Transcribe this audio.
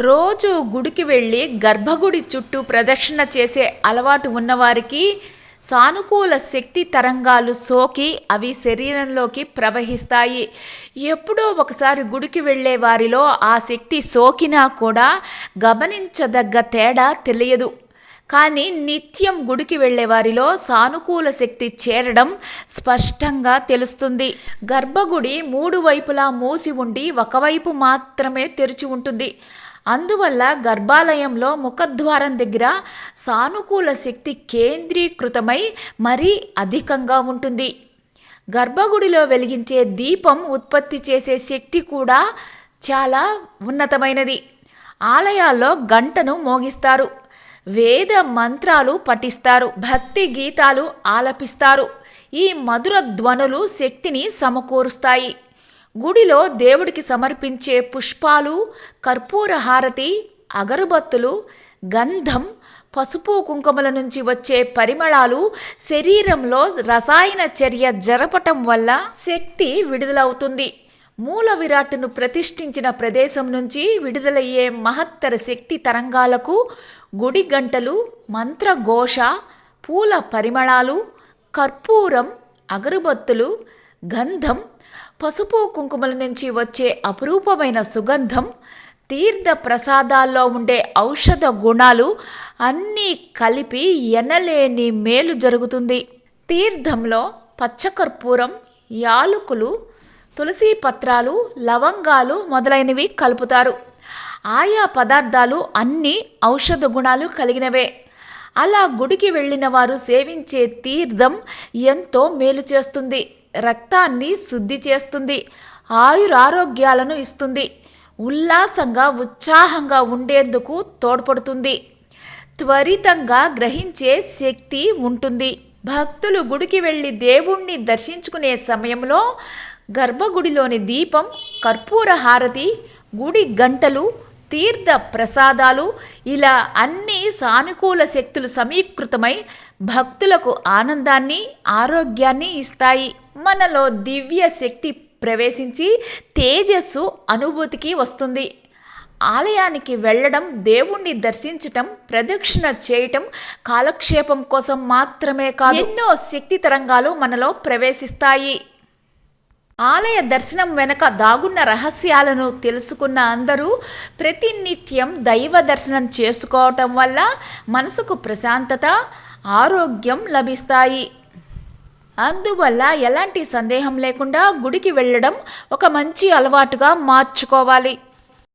రోజు గుడికి వెళ్ళి గర్భగుడి చుట్టూ ప్రదక్షిణ చేసే అలవాటు ఉన్నవారికి సానుకూల శక్తి తరంగాలు సోకి అవి శరీరంలోకి ప్రవహిస్తాయి. ఎప్పుడో ఒకసారి గుడికి వెళ్ళే వారిలో ఆ శక్తి సోకినా కూడా గమనించదగ్గ తేడా తెలియదు. కానీ నిత్యం గుడికి వెళ్ళే వారిలో సానుకూల శక్తి చేరడం స్పష్టంగా తెలుస్తుంది. గర్భగుడి మూడు వైపులా మూసి ఉండి ఒకవైపు మాత్రమే తెరిచి ఉంటుంది. అందువల్ల గర్భాలయంలో ముఖద్వారం దగ్గర సానుకూల శక్తి కేంద్రీకృతమై మరీ అధికంగా ఉంటుంది. గర్భగుడిలో వెలిగించే దీపం ఉత్పత్తి చేసే శక్తి కూడా చాలా ఉన్నతమైనది. ఆలయాల్లో గంటను మోగిస్తారు. వేద మంత్రాలు పఠిస్తారు. భక్తి గీతాలు ఆలపిస్తారు. ఈ మధుర ధ్వనులు శక్తిని సమకూరుస్తాయి. గుడిలో దేవుడికి సమర్పించే పుష్పాలు కర్పూర హారతి అగరుబత్తులు గంధం పసుపు కుంకుమల నుంచి వచ్చే పరిమళాలు శరీరంలో రసాయన చర్య జరపటం వల్ల శక్తి విడుదలవుతుంది. మూల విరాట్ను ప్రతిష్ఠించిన ప్రదేశం నుంచి విడుదలయ్యే మహత్తర శక్తి తరంగాలకు గుడి గంటలు మంత్రఘోష పూల పరిమళాలు కర్పూరం అగరుబత్తులు గంధం పసుపు కుంకుమల నుంచి వచ్చే అపురూపమైన సుగంధం తీర్థ ప్రసాదాల్లో ఉండే ఔషధ గుణాలు అన్నీ కలిపి ఎనలేని మేలు జరుగుతుంది. తీర్థంలో పచ్చకర్పూరం యాలకులు తులసి పత్రాలు లవంగాలు మొదలైనవి కలుపుతారు. ఆయా పదార్థాలు అన్నీ ఔషధ గుణాలు కలిగినవే. అలా గుడికి వెళ్ళిన వారు సేవించే తీర్థం ఎంతో మేలు చేస్తుంది. రక్తాన్ని శుద్ధి చేస్తుంది ఆయురారోగ్యాలను ఇస్తుంది ఉల్లాసంగా ఉత్సాహంగా ఉండేందుకు తోడ్పడుతుంది. త్వరితంగా గ్రహించే శక్తి ఉంటుంది. భక్తులు గుడికి వెళ్ళి దేవుణ్ణి దర్శించుకునే సమయంలో గర్భగుడిలోని దీపం కర్పూర హారతి గుడి గంటలు తీర్థ ప్రసాదాలు ఇలా అన్ని సానుకూల శక్తులు సమీకృతమై భక్తులకు ఆనందాన్ని ఆరోగ్యాన్ని ఇస్తాయి. మనలో దివ్య శక్తి ప్రవేశించి తేజస్సు అనుభూతికి వస్తుంది. ఆలయానికి వెళ్ళడం దేవుణ్ణి దర్శించటం ప్రదక్షిణ చేయటం కాలక్షేపం కోసం మాత్రమే కాదు ఎన్నో శక్తి తరంగాలు మనలో ప్రవేశిస్తాయి. ఆలయ దర్శనం వెనక దాగున్న రహస్యాలను తెలుసుకున్న అందరూ ప్రతినిత్యం దైవ దర్శనం చేసుకోవటం వల్ల మనసుకు ప్రశాంతత ఆరోగ్యం లభిస్తాయి. అందువల్ల ఎలాంటి సందేహం లేకుండా గుడికి వెళ్ళడం ఒక మంచి అలవాటుగా మార్చుకోవాలి.